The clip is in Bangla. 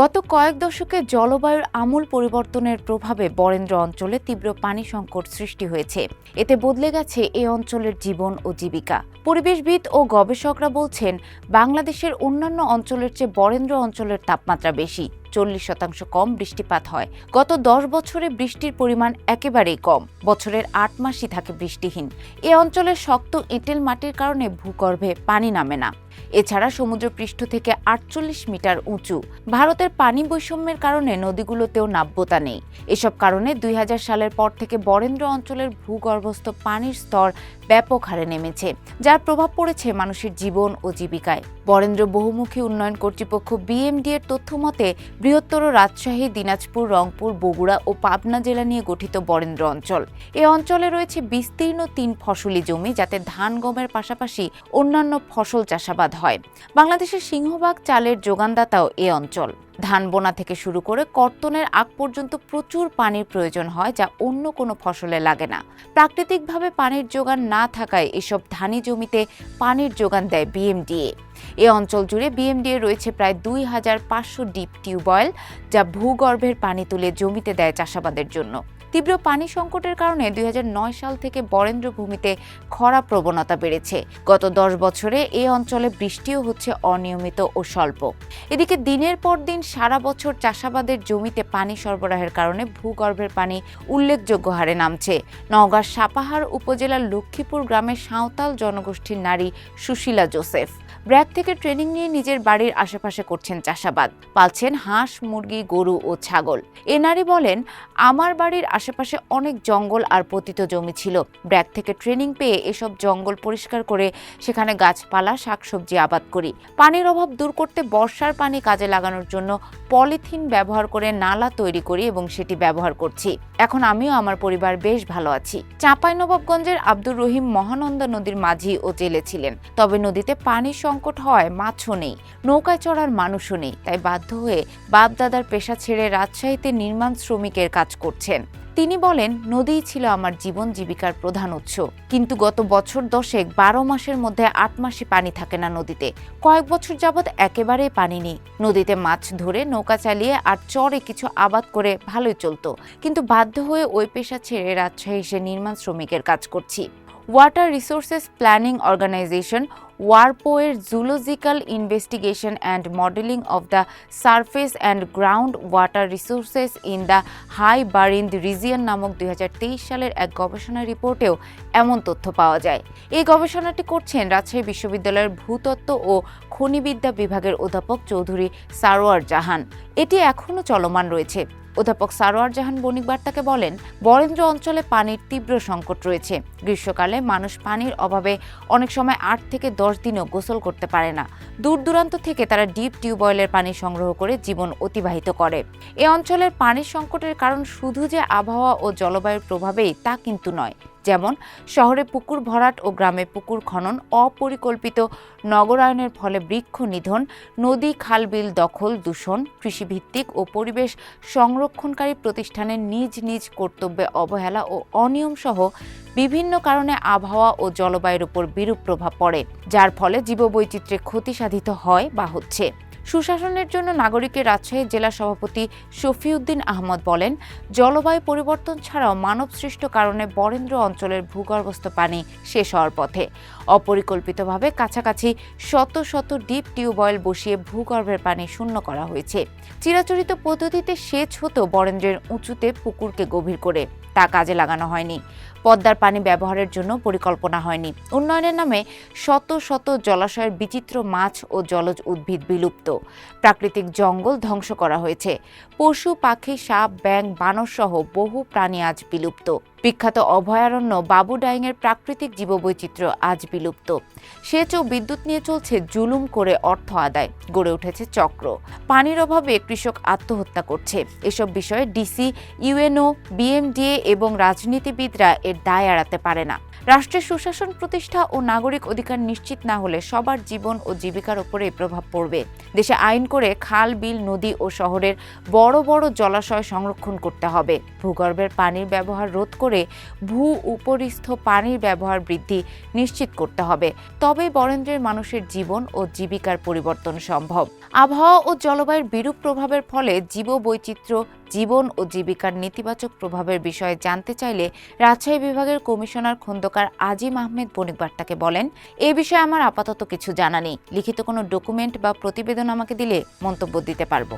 গত কয়েক দশকে জলবায়ুর আমূল পরিবর্তনের প্রভাবে বরেন্দ্র অঞ্চলে তীব্র পানি সংকট সৃষ্টি হয়েছে। এতে বদলে গেছে এ অঞ্চলের জীবন ও জীবিকা। পরিবেশবিদ ও গবেষকরা বলছেন, বাংলাদেশের অন্যান্য অঞ্চলের চেয়ে বরেন্দ্র অঞ্চলের তাপমাত্রা বেশি। চল্লিশ শতাংশ কম বৃষ্টিপাত হয়। গত দশ বছরে বৃষ্টির পরিমাণ একেবারেই কম। বছরের আট মাসই থাকে বৃষ্টিহীন। এ অঞ্চলের শক্ত এঁটেল মাটির কারণে ভূগর্ভে পানি নামে না। এছাড়া সমুদ্রপৃষ্ঠ থেকে আটচল্লিশ মিটার উঁচু। ভারতের পানি বৈষম্যের কারণে নদীগুলোতেও নাব্যতা নেই। এসব কারণে দুই হাজার সালের পর থেকে বরেন্দ্র অঞ্চলের ভূগর্ভস্থ পানির স্তর ব্যাপক হারে নেমেছে, যার প্রভাব পড়েছে মানুষের জীবন ও জীবিকায়। বরেন্দ্র বহুমুখী উন্নয়ন কর্তৃপক্ষ বিএমডি এর তথ্য মতে বৃহত্তর রাজশাহী, দিনাজপুর, রংপুর, বগুড়া ও পাবনা জেলা নিয়ে গঠিত বরেন্দ্র অঞ্চল। এ অঞ্চলে রয়েছে বিস্তীর্ণ তিন ফসলি জমি যাতে ধান গমের পাশাপাশি অন্যান্য ফসল চাষাবাদ হয়। বাংলাদেশের সিংহভাগ চালের যোগানদাতাও এ অঞ্চল। ধান বোনা থেকে শুরু করে কর্তনের আগ পর্যন্ত প্রচুর পানির প্রয়োজন হয় যা অন্য কোনো ফসলে লাগে না। প্রাকৃতিকভাবে পানির যোগান না থাকায় এসব ধানি জমিতে পানির যোগান দেয় বিএমডিএ। এ অঞ্চল জুড়ে বিএমডিএ রয়েছে প্রায় দুই হাজার পাঁচশো ডিপ টিউবওয়েল, যা ভূগর্ভের পানি তুলে জমিতে দেয় চাষাবাদের জন্য। তীব্র পানি সংকটের কারণে দুই হাজার নয় সাল থেকে বরেন্দ্র ভূমিতে খরা প্রবণতা বেড়েছে। গত দশ বছরে এ অঞ্চলে বৃষ্টিও হচ্ছে অনিয়মিত ও স্বল্প। এদিকে দিনের পর দিন সারা বছর চাষাবাদের জমিতে পানি সরবরাহের কারণে ভূগর্ভের পানি উল্লেখযোগ্য হারে নামছে। নওগাঁর সাপাহার উপজেলার লক্ষ্মীপুর গ্রামের সাঁওতাল জনগোষ্ঠীর নারী সুশীলা জোসেফ। ব্র্যাক থেকে ট্রেনিং নিয়ে নিজের বাড়ির আশেপাশে করছেন চাষাবাদ। পালছেন হাঁস, মুরগি, গরু ও ছাগল। এ নারী বলেন, আমার বাড়ির আশেপাশে অনেক জঙ্গল আর পতিত জমি ছিল। ব্র্যাক থেকে ট্রেনিং পেয়ে এসব জঙ্গল পরিষ্কার করে সেখানে গাছপালা, শাকসবজি আবাদ করি। পানির অভাব দূর করতে বর্ষার পানি কাজে লাগানোর জন্য পলিথিন ব্যবহার করে নালা তৈরি করি এবং সেটি ব্যবহার করছি। এখন আমিও আমার পরিবার বেশ ভালো আছি। চাঁপাইনবাবগঞ্জের আব্দুর রহিম মহানন্দা নদীর মাঝি ও জেলে ছিলেন। তবে নদীতে পানির সংকট হয়, মাছও নেই। নৌকায় চড়ার মানুষও নেই। তাই বাধ্য হয়ে বাপ দাদার পেশা ছেড়ে রাজশাহীতে নির্মাণ শ্রমিকের কাজ করছেন। তিনি বলেন নদীই ছিল আমার জীবন জীবিকার প্রধান উৎস। কিন্তু গত বছর দশেক, বারো মাসের মধ্যে আট মাসে পানি থাকে না নদীতে। কয়েক বছর যাবৎ একেবারেই পানি নেই। নদীতে মাছ ধরে নৌকা চালিয়ে আর চরে কিছু আবাদ করে ভালোই চলতো। কিন্তু বাধ্য হয়ে ওই পেশা ছেড়ে রাজশাহী এসে নির্মাণ শ্রমিকের কাজ করছি। Water resources planning organisation ওয়ারপোয়ের zoological investigation and modelling of the surface and ground water resources in the high Barind region নামক দুই হাজার তেইশ সালের এক গবেষণা রিপোর্টেও এমন তথ্য পাওয়া যায়। এই গবেষণাটি করছেন রাজশাহী বিশ্ববিদ্যালয়ের ভূতত্ত্ব ও খনিবিদ্যা বিভাগের অধ্যাপক চৌধুরী সারোয়ার জাহান। এটি এখনও চলমান রয়েছে। অধ্যাপক সারোয়ার জাহান বণিক বার্তাকে বলেন, বরেন্দ্র অঞ্চলে পানির তীব্র সংকট রয়েছে। গ্রীষ্মকালে মানুষ পানির অভাবে অনেক সময় আট থেকে দশ দিনও গোসল করতে পারে না। দূর দূরান্ত থেকে তারা ডিপ টিউবওয়েলের পানি সংগ্রহ করে জীবন অতিবাহিত করে। এ অঞ্চলের পানির সংকটের কারণ শুধু যে আবহাওয়া ও জলবায়ুর প্রভাবেই তা কিন্তু নয়। যেমন শহরে পুকুর ভরাট ও গ্রামে পুকুর খনন, অপরিকল্পিত নগরায়নের ফলে বৃক্ষ নিধন, নদী খালবিল দখল, দূষণ, কৃষিভিত্তিক ও পরিবেশ সংরক্ষণকারী প্রতিষ্ঠানের নিজ নিজ কর্তব্যে অবহেলা ও অনিয়ম সহ বিভিন্ন কারণে আবহাওয়া ও জলবায়ুর উপর বিরূপ প্রভাব পড়ে, যার ফলে জীববৈচিত্র্যে ক্ষতি সাধিত হয় বা হচ্ছে। সুশাসনের জন্য নাগরিকের রাজশাহী জেলা সভাপতি শফিউদ্দিন আহমদ বলেন, জলবায়ু পরিবর্তন ছাড়াও মানবসৃষ্ট কারণে বরেন্দ্র অঞ্চলের ভূগর্ভস্থ পানি শেষ হওয়ার পথে। অপরিকল্পিতভাবে কাছাকাছি শত শত ডিপ টিউবওয়েল বসিয়ে ভূগর্ভের পানি শূন্য করা হয়েছে। চিরাচরিত পদ্ধতিতে সেচ হতো বরেন্দ্রের উঁচুতে পুকুরকে গভীর করে তা কাজে লাগানো হয়নি। পদ্মার পানি ব্যবহারের জন্য পরিকল্পনা হয়নি। উন্নয়নের নামে শত শত জলাশয়ের বিচিত্র মাছ ও জলজ উদ্ভিদ বিলুপ্ত। প্রাকৃতিক জঙ্গল ধ্বংস করা হয়েছে। পশু, পাখি, সাপ ব্যাং বানর সহ বহু প্রাণী আজ বিলুপ্ত। বিখ্যাত অভয়ারণ্য বাবুডাইংয়ের প্রাকৃতিক জীববৈচিত্র্য আজ বিলুপ্ত। সেচ ও বিদ্যুৎ নিয়ে চলছে জুলুম করে অর্থ আদায়, গড়ে উঠেছে চক্র। পানির অভাবে কৃষক আত্মহত্যা করছে। এসব বিষয়ে ডিসি, ইউএনও, বিএমডিএ এবং রাজনীতিবিদরা এর দায় এড়াতে পারে না। রাষ্ট্রের সুশাসন প্রতিষ্ঠা ও নাগরিক অধিকার নিশ্চিত না হলে সবার জীবন ও জীবিকার উপরে প্রভাব পড়বে। দেশে আইন করে খাল, বিল, নদী ও শহরের বড় বড় জলাশয় সংরক্ষণ করতে হবে। ভূগর্ভের পানির ব্যবহার রোধ করে ভূ উপরিস্থ পানির ব্যবহার বৃদ্ধি নিশ্চিত করতে হবে। তবেই বরেন্দ্রের মানুষের জীবন ও জীবিকার পরিবর্তন সম্ভব। আবহাওয়া ও জলবায়ুর বিরূপ প্রভাবের ফলে জীববৈচিত্র্য জীবন ও জীবিকার নেতিবাচক প্রভাবের বিষয়ে জানতে চাইলে রাজশাহী বিভাগের কমিশনার খন্দকার আজিম আহমেদ বণিক বার্তাকে বলেন, এ বিষয়ে আমার আপাতত কিছু জানা নেই। লিখিত কোনো ডকুমেন্ট বা প্রতিবেদন আমাকে দিলে মন্তব্য দিতে পারব।